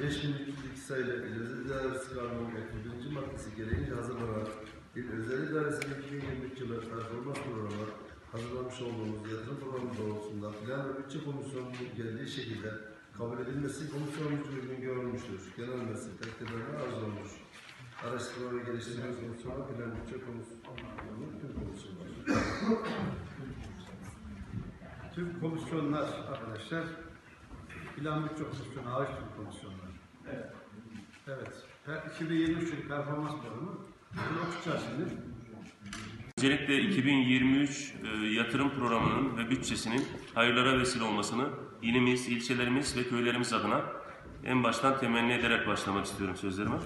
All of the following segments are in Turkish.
5302 sayılı İl Özel İdaresi Kanunu 31. maddesi gereğince hazırlanan İl Özel İdaresi'nin 2023 yılı performans programı hazırlamış olduğumuz yatırım programı doğrultusunda Plan ve Bütçe Komisyonu'nun geldiği şekilde kabul edilmesi komisyonumuzca uygun görülmüştür. Genel meslek teklifelerine arz olmuş. Araştırma ve Geliştirme Komisyonu, Plan Bütçe Komisyonu'nun tüm komisyonları. Tüm komisyonlar arkadaşlar, plan bütçe komisyonu hariç tüm komisyonlar. Evet. Evet. Her 2023 yılı performans programı bunu okuyacağız şimdi. Öncelikle 2023 e, yatırım programının ve bütçesinin hayırlara vesile olmasını ilimiz, ilçelerimiz ve köylerimiz adına en baştan temenni ederek başlamak istiyorum sözlerime.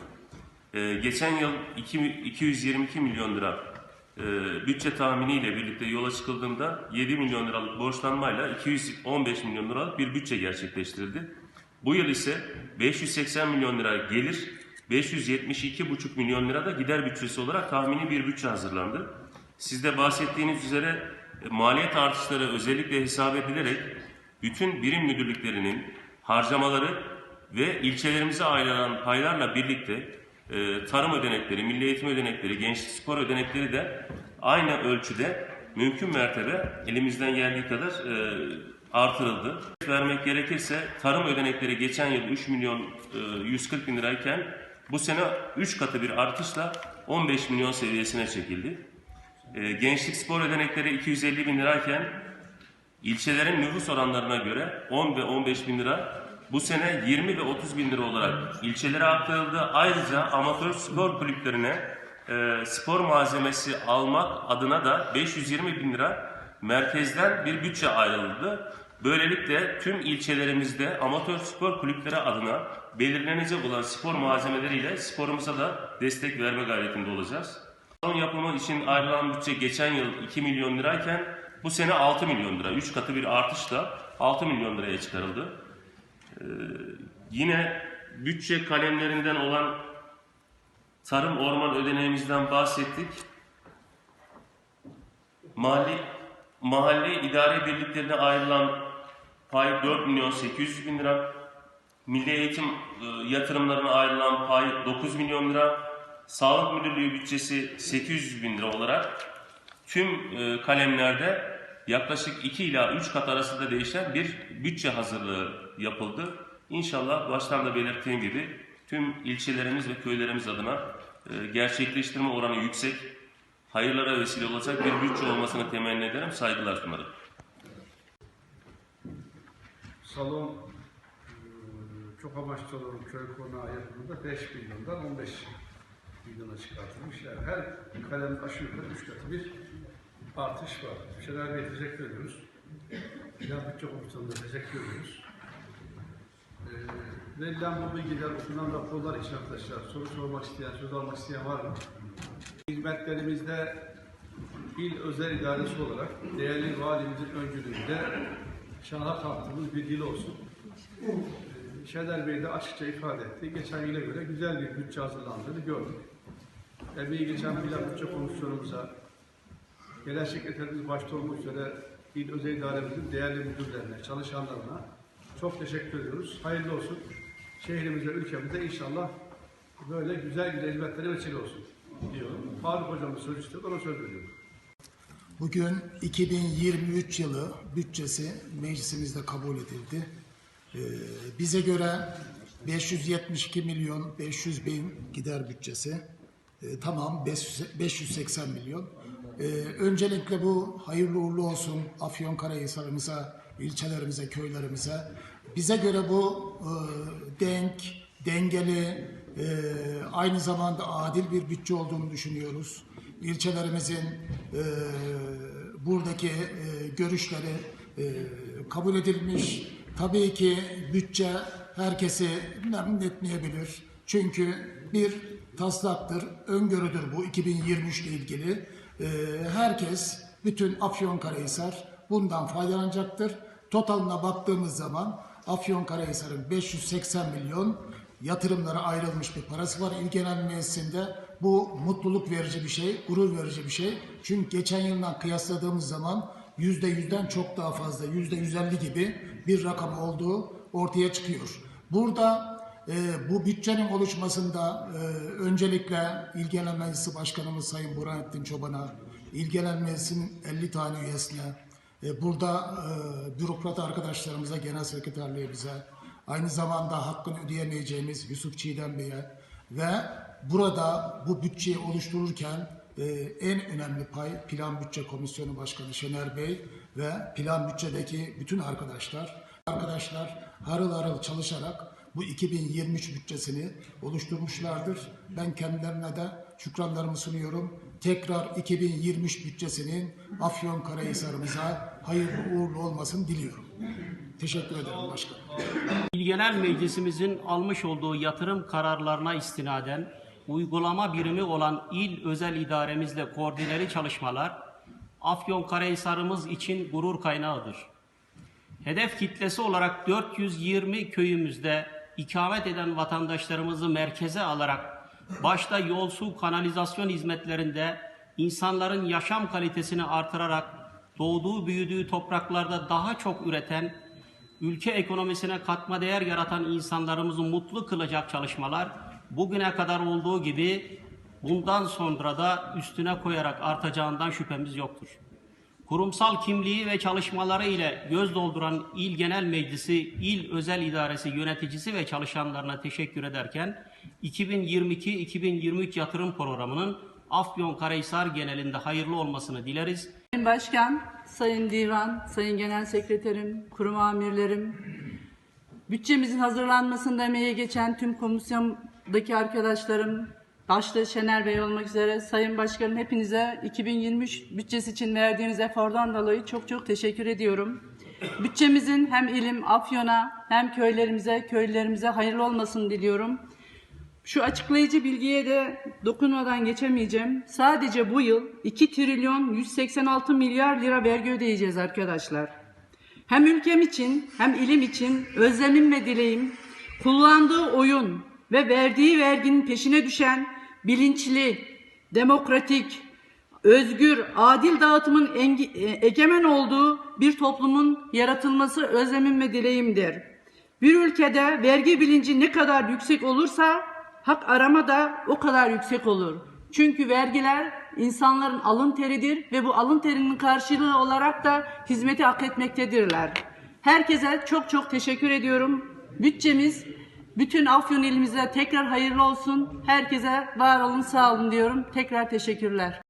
E, geçen yıl iki- 222 milyon lira e, bütçe tahminiyle birlikte yola çıkıldığında 7 milyon liralık borçlanmayla 215 milyon liralık bir bütçe gerçekleştirildi. Bu yıl ise 580 milyon lira gelir, 572,5 milyon lira da gider bütçesi olarak tahmini bir bütçe hazırlandı. Siz de bahsettiğiniz üzere e, maliyet artışları özellikle hesap edilerek bütün birim müdürlüklerinin harcamaları ve ilçelerimize ayrılan paylarla birlikte e, tarım ödenekleri, milli eğitim ödenekleri, gençlik spor ödenekleri de aynı ölçüde mümkün mertebe elimizden geldiği kadar e, artırıldı. Vermek gerekirse tarım ödenekleri geçen yıl 3 milyon e, 140 bin lirayken bu sene 3 katı bir artışla 15 milyon seviyesine çekildi. E, gençlik spor ödenekleri 250 bin lirayken ilçelerin nüfus oranlarına göre 10 ve 15 bin lira bu sene 20 ve 30 bin lira olarak ilçelere aktarıldı. Ayrıca amatör spor kulüplerine e, spor malzemesi almak adına da 520 bin lira merkezden bir bütçe ayrıldı. Böylelikle tüm ilçelerimizde amatör spor kulüpleri adına belirlenecek olan spor malzemeleriyle sporumuza da destek verme gayretinde olacağız. Salon yapımı için ayrılan bütçe geçen yıl 2 milyon lirayken bu sene 6 milyon lira. 3 katı bir artışla 6 milyon liraya çıkarıldı. Yine bütçe kalemlerinden olan tarım orman ödeneğimizden bahsettik. Mali, mahalle idare birliklerine ayrılan pay 4 milyon 800 bin lira. Milli eğitim e, yatırımlarına ayrılan pay 9 milyon lira. Sağlık Müdürlüğü bütçesi 800 bin lira olarak tüm e, kalemlerde yaklaşık 2 ila 3 kat arasında değişen bir bütçe hazırlığı yapıldı. İnşallah baştan da belirttiğim gibi tüm ilçelerimiz ve köylerimiz adına e, gerçekleştirme oranı yüksek, hayırlara vesile olacak bir bütçe olmasını temenni ederim, saygılar sunarım. Salon eee, çok amaçlı olan köy konağı yapımında 5 milyondan 15 milyona çıkartılmış. Yani her kalem aşağı yukarı 3 katı bir artış var. Şener Bey'e teşekkür ediyoruz. Plan Bütçe Komisyonu'na teşekkür ediyoruz. Ee, verilen bu bilgiler, okunan raporlar için arkadaşlar soru sormak isteyen, söz almak isteyen var mı? Hizmetlerimizde il özel idaresi olarak değerli valimizin öncülüğünde şaha kalktığımız bir dil olsun. Ee, Şener Bey de açıkça ifade etti. Geçen yıla göre güzel bir bütçe hazırlandığını gördük. Emeği geçen plan bütçe komisyonumuza, genel sekreterimiz başta olmak üzere il özel idaremizin değerli müdürlerine, çalışanlarına çok teşekkür ediyoruz. Hayırlı olsun. Şehrimize, ülkemize inşallah böyle güzel güzel hizmetlere vesile olsun diyorum. Faruk hocamız söz istiyor, ona söz veriyorum. Bugün 2023 yılı bütçesi meclisimizde kabul edildi. Ee, bize göre 572 milyon 500 bin gider bütçesi. Ee, tamam 500 580 milyon. Ee, öncelikle bu hayırlı uğurlu olsun Afyonkarahisar'ımıza, ilçelerimize, köylerimize. Bize göre bu e, denk, dengeli, e, aynı zamanda adil bir bütçe olduğunu düşünüyoruz. İlçelerimizin e, buradaki e, görüşleri e, kabul edilmiş. Tabii ki bütçe herkesi memnun etmeyebilir. Çünkü bir taslaktır, öngörüdür bu 2023 ile ilgili. E, herkes, bütün Afyonkarahisar bundan faydalanacaktır. Totalına baktığımız zaman Afyonkarahisar'ın 580 milyon yatırımlara ayrılmış bir parası var il genel meclisinde. Bu mutluluk verici bir şey, gurur verici bir şey. Çünkü geçen yıldan kıyasladığımız zaman yüzde yüzden çok daha fazla, yüzde yüz elli gibi bir rakam olduğu ortaya çıkıyor. Burada e, bu bütçenin oluşmasında e, öncelikle İl Genel Meclisi Başkanımız Sayın Burhanettin Çoban'a, İl Genel Meclisi'nin 50 tane üyesine, e, burada e, bürokrat arkadaşlarımıza, genel sekreterliğimize, aynı zamanda hakkını ödeyemeyeceğimiz Yusuf Çiğdem Bey'e ve burada bu bütçeyi oluştururken e, en önemli pay Plan Bütçe Komisyonu Başkanı Şener Bey ve plan bütçedeki bütün arkadaşlar. Arkadaşlar harıl harıl çalışarak bu 2023 bütçesini oluşturmuşlardır. Ben kendilerine de şükranlarımı sunuyorum. Tekrar 2023 bütçesinin Afyonkarahisar'ımıza hayırlı uğurlu olmasını diliyorum. Teşekkür ederim başkanım. İl Genel Meclisimizin almış olduğu yatırım kararlarına istinaden uygulama birimi olan il özel idaremizle koordineli çalışmalar Afyonkarahisar'ımız için gurur kaynağıdır. Hedef kitlesi olarak 420 köyümüzde ikamet eden vatandaşlarımızı merkeze alarak başta yol, su, kanalizasyon hizmetlerinde insanların yaşam kalitesini artırarak doğduğu büyüdüğü topraklarda daha çok üreten, ülke ekonomisine katma değer yaratan insanlarımızı mutlu kılacak çalışmalar bugüne kadar olduğu gibi bundan sonra da üstüne koyarak artacağından şüphemiz yoktur. Kurumsal kimliği ve çalışmaları ile göz dolduran İl Genel Meclisi, İl Özel İdaresi yöneticisi ve çalışanlarına teşekkür ederken 2022-2023 yatırım programının Afyonkarahisar genelinde hayırlı olmasını dileriz. Sayın Başkan, Sayın Divan, Sayın Genel Sekreterim, kurum amirlerim, bütçemizin hazırlanmasında emeği geçen tüm komisyondaki arkadaşlarım, başta Şener Bey olmak üzere Sayın Başkanım hepinize 2023 bütçesi için verdiğiniz efordan dolayı çok çok teşekkür ediyorum. Bütçemizin hem ilim Afyon'a hem köylerimize, köylülerimize hayırlı olmasını diliyorum. Şu açıklayıcı bilgiye de dokunmadan geçemeyeceğim. Sadece bu yıl 2 trilyon 186 milyar lira vergi ödeyeceğiz arkadaşlar. Hem ülkem için hem ilim için özlemim ve dileğim kullandığı oyun ve verdiği verginin peşine düşen bilinçli, demokratik, özgür, adil dağıtımın e, egemen olduğu bir toplumun yaratılması özlemim ve dileğimdir. Bir ülkede vergi bilinci ne kadar yüksek olursa hak arama da o kadar yüksek olur. Çünkü vergiler insanların alın teridir ve bu alın terinin karşılığı olarak da hizmeti hak etmektedirler. Herkese çok çok teşekkür ediyorum. Bütçemiz bütün Afyon ilimize tekrar hayırlı olsun. Herkese var olun, sağ olun diyorum. Tekrar teşekkürler.